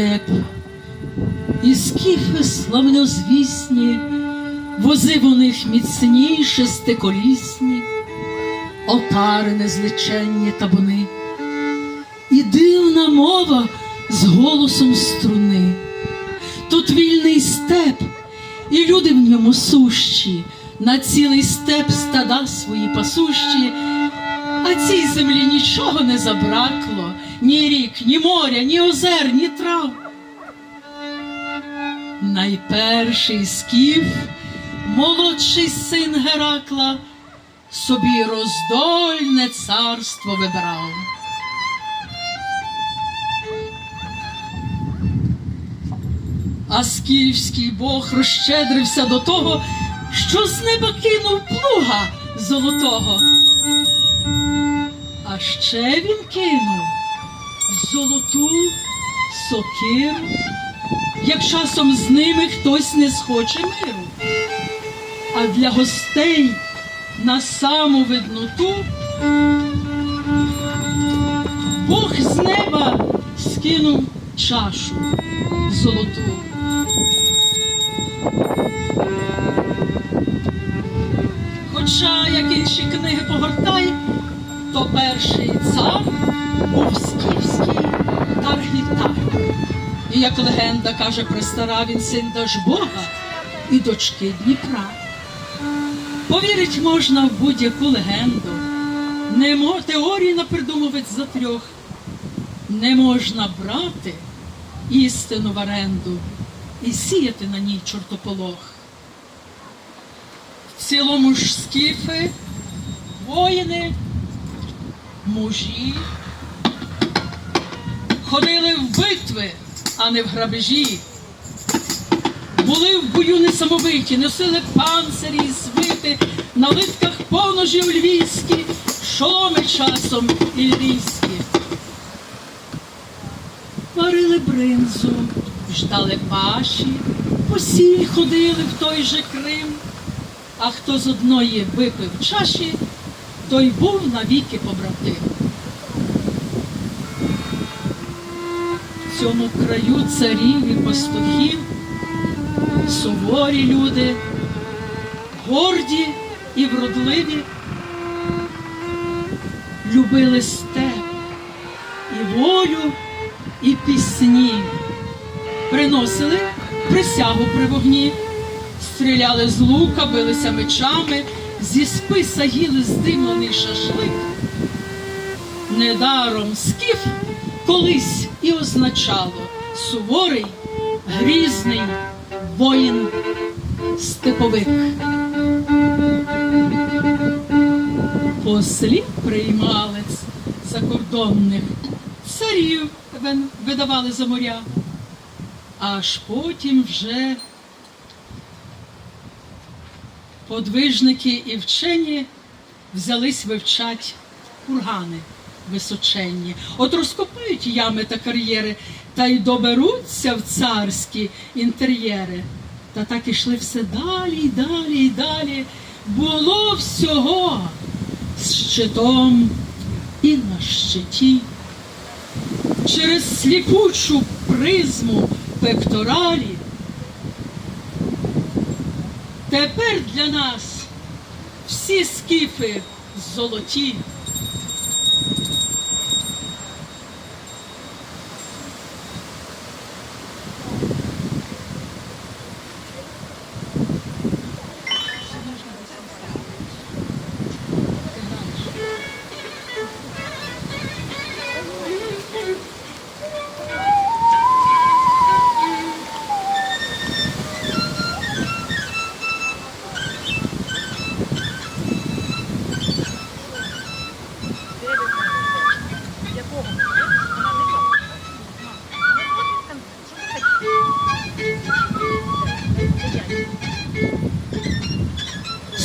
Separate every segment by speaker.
Speaker 1: степ, і скіфи славнозвісні, вози в них міцні шестиколісні, отари незличенні табуни, і дивна мова з голосом струни. Тут вільний степ, і люди в ньому сущі, на цілий степ стада свої пасущі, а цій землі нічого не забракло, ні рік, ні моря, ні озер, ні трав. Найперший скіф, молодший син Геракла, собі роздольне царство вибрав. А скіфський бог розщедрився до того, що з неба кинув плуга золотого. А ще він кинув золоту сокиру, як часом з ними хтось не схоче миру. А для гостей на саму видноту Бог з неба скинув чашу золоту. Хоча, як інші книги погортай, то перший цар був скіфський Таргітай. І як легенда каже престара, він син Дажбога і дочки Дніпра. Повірить можна в будь-яку легенду, не мо теорії напридумувати за трьох. Не можна брати істину в оренду і сіяти на ній чортополох. В цілому ж скіфи, воїни, мужі ходили в битви, а не в грабежі. Були в бою несамовиті, носили панцирі свити, на литках поножі львівські, шоломи часом іллійські. Варили бринзу, ждали паші, посіль ходили в той же Крим. А хто з одної випив чаші, той був навіки побратим. В цьому краю царів і пастухів, суворі люди, горді і вродливі, любили степ і волю, і пісні, приносили присягу при вогні, стріляли з лука, билися мечами, зі списа їли здимлений шашлик. Недаром скіф колись і означало суворий, грізний воїн степовик. Послів приймалець закордонних царів видавали за моря, аж потім вже подвижники і вчені взялись вивчать кургани височенні. От розкопають ями та кар'єри, та й доберуться в царські інтер'єри. Та так ішли все далі, й далі, й далі. Було всього з щитом і на щиті. Через сліпучу призму пекторалі. Тепер для нас всі скіфи золоті.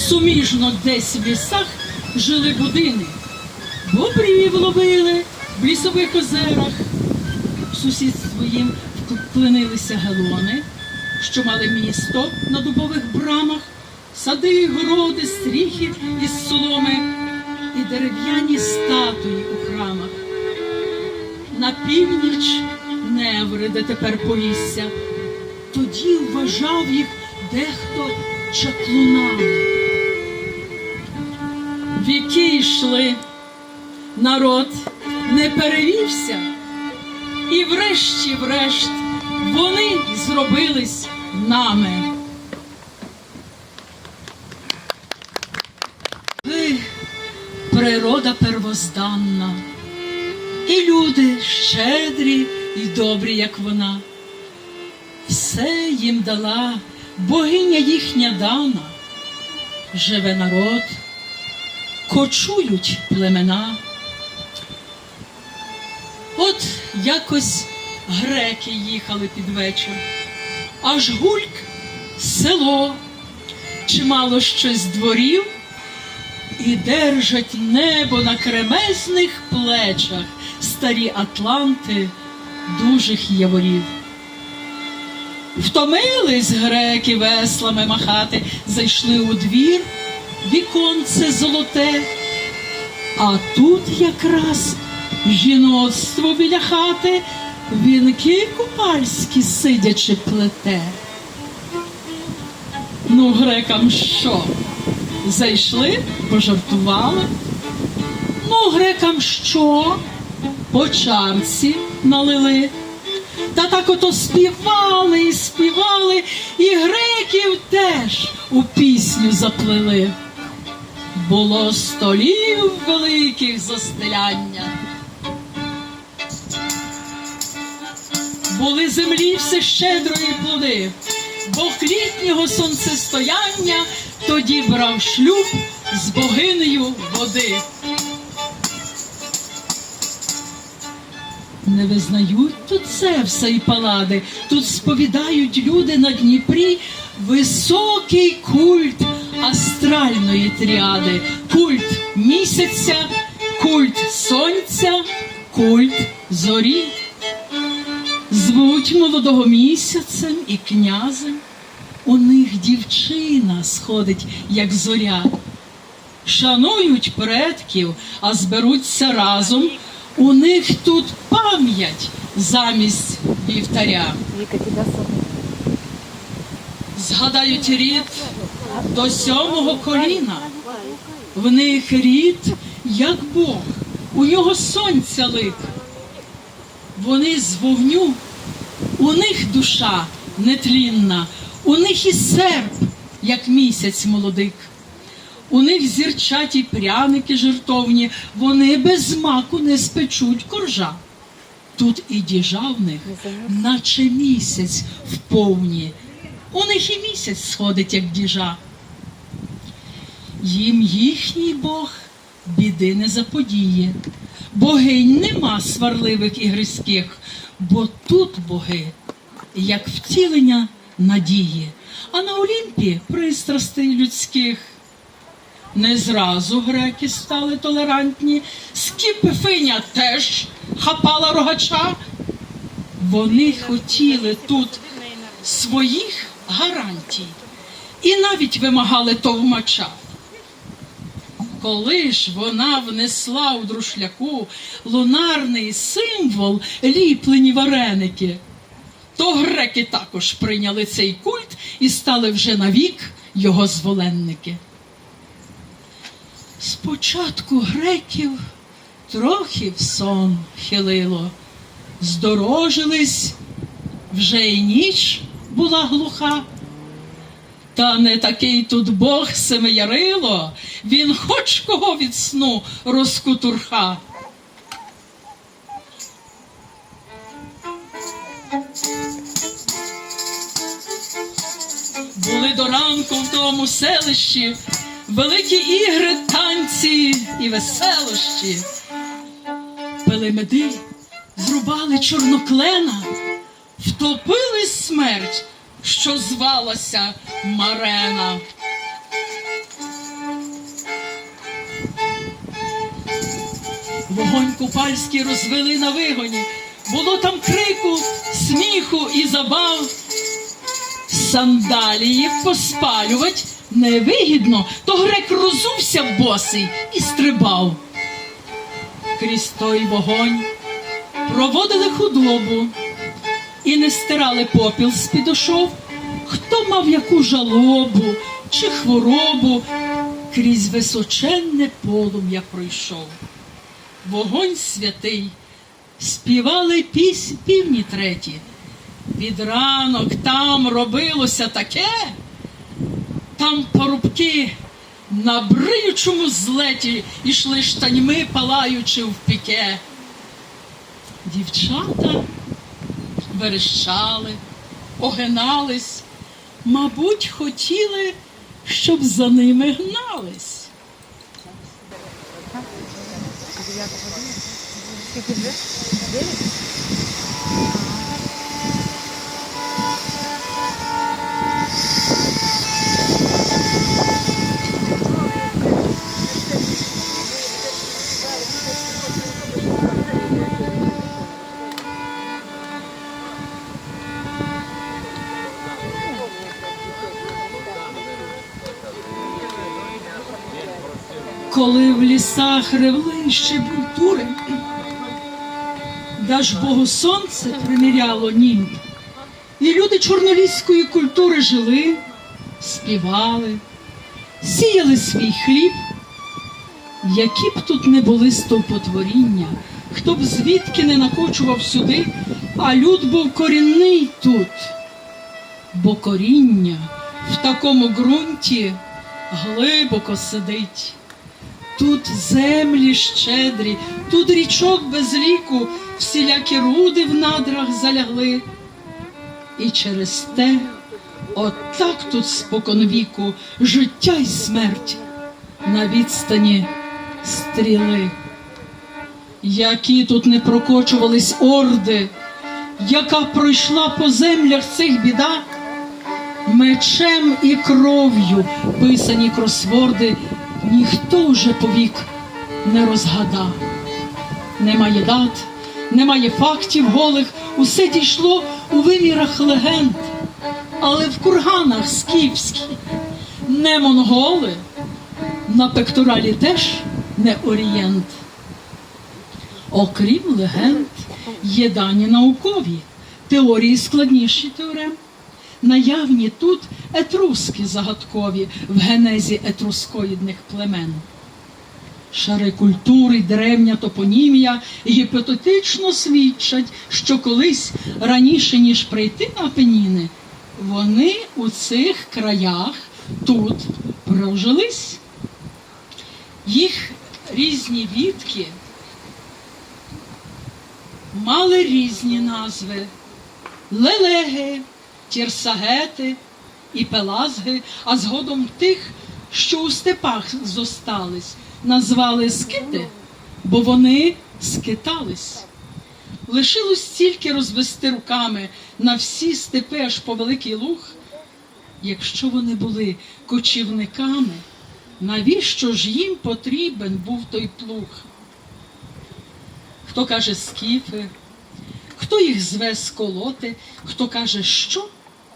Speaker 1: Суміжно десь в лісах жили будини, бобрів ловили в лісових озерах. В сусідство їм вклинилися гелони, що мали місто на дубових брамах, сади, городи, стріхи із соломи і дерев'яні статуї у храмах. На північ Неври, де тепер повісся. Тоді вважав їх дехто чаклунами. Віки йшли, народ не перевівся, і врешті-врешт вони зробились нами. Ви природа первозданна, і люди щедрі і добрі, як вона. Все їм дала богиня їхня дана, живе народ, кочують племена. От якось греки їхали під вечір, аж гульк село, чимало щось дворів, і держать небо на кремезних плечах. Старі атланти дужих яворів. Втомились греки веслами махати, зайшли у двір, віконце золоте, а тут якраз жіноцтво біля хати, вінки купальські сидячи плете. Ну, грекам що? Зайшли, пожартували. Ну, грекам що? По чарці налили. Та так ото співали і співали, і греків теж у пісню заплели. Було столів великих застеляння. Були землі все щедрої плоди, бо літнього сонцестояння тоді брав шлюб з богинею води. Не визнають тут Зевса і Палади, тут сповідають люди на Дніпрі високий культ астральної тріади, культ місяця, культ сонця, культ зорі. Звуть молодого місяцем і князем. У них дівчина сходить, як зоря. Шанують предків, а зберуться разом. У них тут пам'ять замість вівтаря. Згадають рід до сьомого коліна. В них рід, як Бог, у нього сонця лик. Вони з вогню, у них душа нетлінна, у них і серп, як місяць молодик. У них зірчаті пряники жертовні, вони без маку не спечуть коржа. Тут і діжа в них, наче місяць вповні. У них і місяць сходить, як діжа. Їм їхній Бог біди не заподіє. Богинь нема сварливих і гризьких, бо тут боги, як втілення надії, а на Олімпі пристрастей людських. Не зразу греки стали толерантні, Скіпифиня теж хапала рогача. Вони хотіли тут своїх гарантій і навіть вимагали товмача. Коли ж вона внесла у друшляку лунарний символ ліплені вареники, то греки також прийняли цей культ і стали вже навік його зволенники. Спочатку греків трохи в сон хилило, здорожились, вже й ніч була глуха. Та не такий тут Бог семиярило, він хоч кого від сну розкутурха. Були до ранку в тому селищі великі ігри, танці і веселощі. Пили меди, зрубали чорноклена, втопили смерть, що звалася Марена. Вогонь купальський розвели на вигоні. Було там крику, сміху і забав. Сандалії поспалювать невигідно, то грек розувся босий і стрибав. Крізь той вогонь проводили худобу, і не стирали попіл з підошов, хто мав яку жалобу чи хворобу, крізь височенне полум'я пройшов. Вогонь святий, співали піс півні треті. Під ранок там робилося таке, там парубки на бриючому злеті ішли штаньми, палаючи в піке. Дівчата верещали, огинались, мабуть, хотіли, щоб за ними гнались. В лісах ревли ще культури, Даж Богу сонце приміряло німб, і люди чорноліської культури жили, співали, сіяли свій хліб, які б тут не були стовпотворіння, хто б звідки не накочував сюди, а люд був корінний тут, бо коріння в такому ґрунті глибоко сидить. Тут землі щедрі, тут річок без ліку, всілякі руди в надрах залягли. І через те, отак тут споконвіку, життя й смерть на відстані стріли. Які тут не прокочувались орди, яка пройшла по землях цих біда, мечем і кров'ю писані кросворди ніхто вже повік не розгадав. Немає дат, немає фактів голих, усе дійшло у вимірах легенд, але в курганах скіфських не монголи, на пекторалі теж не орієнт. Окрім легенд, є дані наукові, теорії складніші теорем. Наявні тут етруски загадкові в генезі етрускоїдних племен. Шари культури, древня топонімія гіпотетично свідчать, що колись раніше, ніж прийти на Апеніни, вони у цих краях тут прожились. Їх різні відки мали різні назви лелеги, тірсагети і пелазги, а згодом тих, що у степах зостались, назвали скити, бо вони скитались. Лишилось тільки розвести руками на всі степи аж по великий луг. Якщо вони були кочівниками, навіщо ж їм потрібен був той плуг? Хто каже скіфи, хто їх зве сколоти, хто каже, що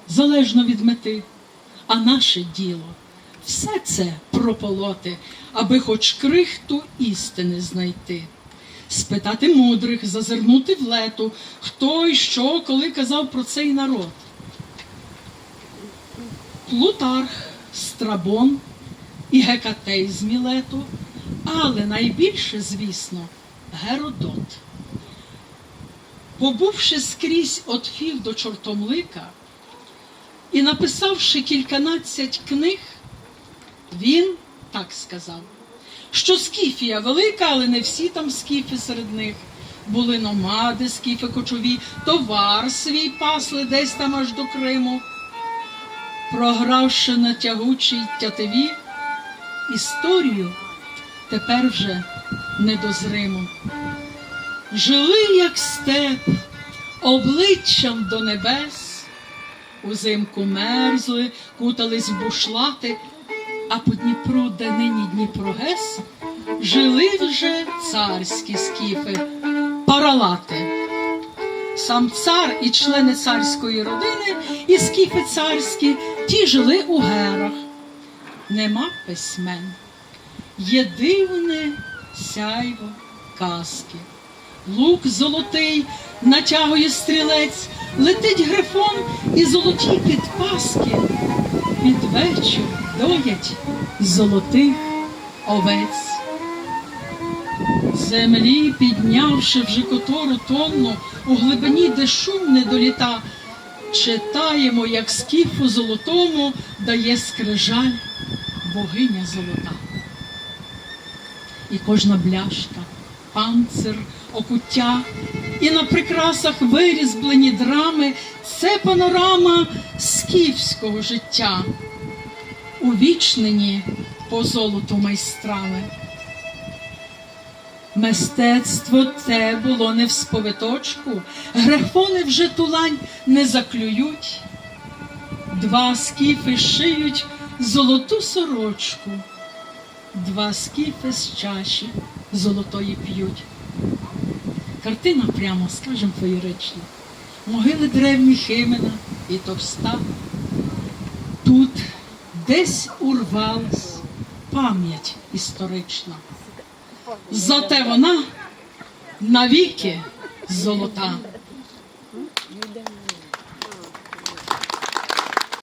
Speaker 1: залежно від мети. А наше діло все це прополоти, аби хоч крихту істини знайти. Спитати мудрих, зазирнути в лету, хто й що, коли казав про цей народ. Плутарх, Страбон і Гекатей з Мілету, але найбільше, звісно, Геродот. Побувши скрізь від Фів до Чортомлика і написавши кільканадцять книг, він так сказав, що Скіфія велика, але не всі там скіфи серед них. Були номади, скіфи кочові, товар свій пасли десь там аж до Криму. Програвши на тягучій тятиві, історію тепер вже недозриму. Жили, як степ, обличчям до небес, узимку мерзли, кутались в бушлати, а по Дніпру, де нині Дніпрогес, жили вже царські скіфи, паралати. Сам цар і члени царської родини, і скіфи царські, ті жили у герах. Нема письмен, є дивне сяйво казки. Лук золотий, натягує стрілець, летить грифон і золоті підпаски. Під вечір доять золотих овець. Землі, піднявши вже котору тонну, у глибині, де шум не доліта, читаємо, як скіфу золотому дає скрижаль богиня золота. І кожна бляшка, панцир, окуття, і на прикрасах вирізблені драми це панорама скіфського життя, увічнені по золоту майстрами. Мистецтво те було не в сповиточку, грифони вже тулань не заклюють. Два скіфи шиють золоту сорочку, два скіфи з чаші золотої п'ють. Картина прямо, скажем, феєрична. Могили древні Химена і товста. Тут десь урвалась пам'ять історична. Зате вона навіки золота.